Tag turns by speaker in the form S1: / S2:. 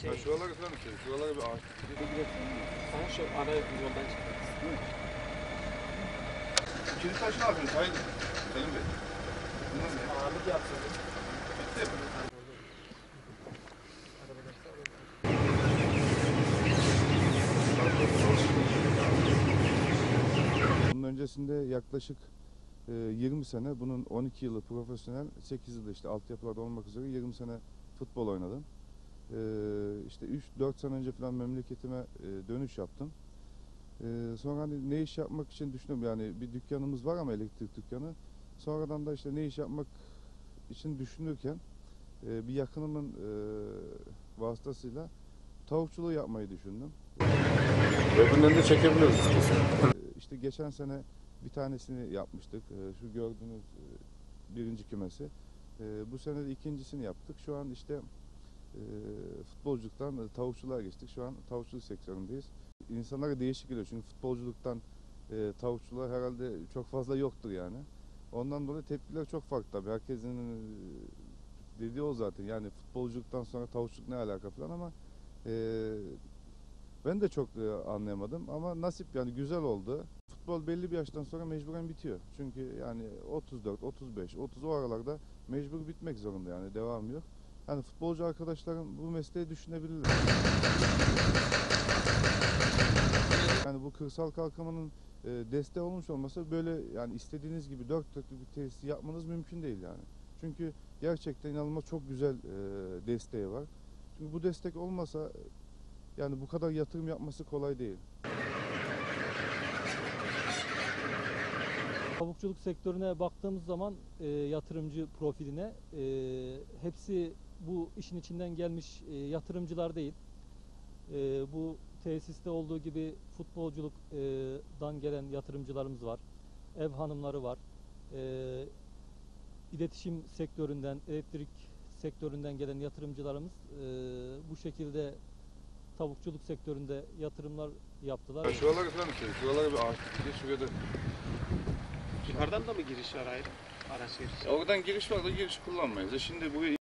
S1: şey.
S2: Ya şuraları falan işte. Şuraları bir ağaç.
S1: Sen şu ara yoldan çıkarsın.
S2: Kilit taşı ne yapıyorsun? Sayın Selim Bey. Bunlar ne?
S1: Ağırlık yapsın.
S2: Bitti mi?
S3: Bunun öncesinde yaklaşık e, 20 sene, bunun 12 yılı profesyonel, 8 yılı işte altyapılarda olmak üzere 20 sene futbol oynadım. E, işte 3-4 sene önce falan memleketime e, dönüş yaptım. E, sonra hani ne iş yapmak için düşündüm yani bir dükkanımız var ama elektrik dükkanı. Sonradan da işte ne iş yapmak için düşünürken e, bir yakınımın e, vasıtasıyla tavukçuluğu yapmayı düşündüm.
S2: Öbüründen de çekebiliriz.
S3: Ee, İşte geçen sene bir tanesini yapmıştık. Ee, Şu gördüğünüz birinci kümesi. Ee, Bu sene de ikincisini yaptık. Şu an işte e, futbolculuktan e, tavukçuluğa geçtik. Şu an tavukçuluk sektöründeyiz. İnsanlara değişik geliyor çünkü futbolculuktan e, tavukçuluğa herhalde çok fazla yoktur yani. Ondan dolayı tepkiler çok farklı tabii. Herkesin e, dediği o zaten. Yani futbolculuktan sonra tavukçuluk ne alaka falan ama e, ben de çok e, anlayamadım ama nasip yani güzel oldu. Futbol belli bir yaştan sonra mecburen bitiyor. Çünkü yani 34, 35, 30 o aralarda mecbur bitmek zorunda yani devam yok. Hani futbolcu arkadaşlarım bu mesleği düşünebilirler. Yani bu kırsal kalkınmanın e, desteği olmuş olmasa böyle yani istediğiniz gibi dört dörtlük bir tesis yapmanız mümkün değil yani. Çünkü gerçekten inanılmaz çok güzel e, desteği var. Çünkü bu destek olmasa yani bu kadar yatırım yapması kolay değil.
S4: Tavukçuluk sektörüne baktığımız zaman e, yatırımcı profiline e, hepsi bu işin içinden gelmiş e, yatırımcılar değil. E, bu tesiste olduğu gibi futbolculuktan gelen yatırımcılarımız var. Ev hanımları var. E, iletişim sektöründen, elektrik sektöründen gelen yatırımcılarımız e, bu şekilde tavukçuluk sektöründe yatırımlar yaptılar.
S2: Ya şuraları falan işte. Şuraları bir ağaç. Bir de şuraya da.
S1: Yukarıdan da mı giriş var ayrı? Araç girişi.
S2: Oradan giriş var da giriş kullanmayız. E Şimdi buraya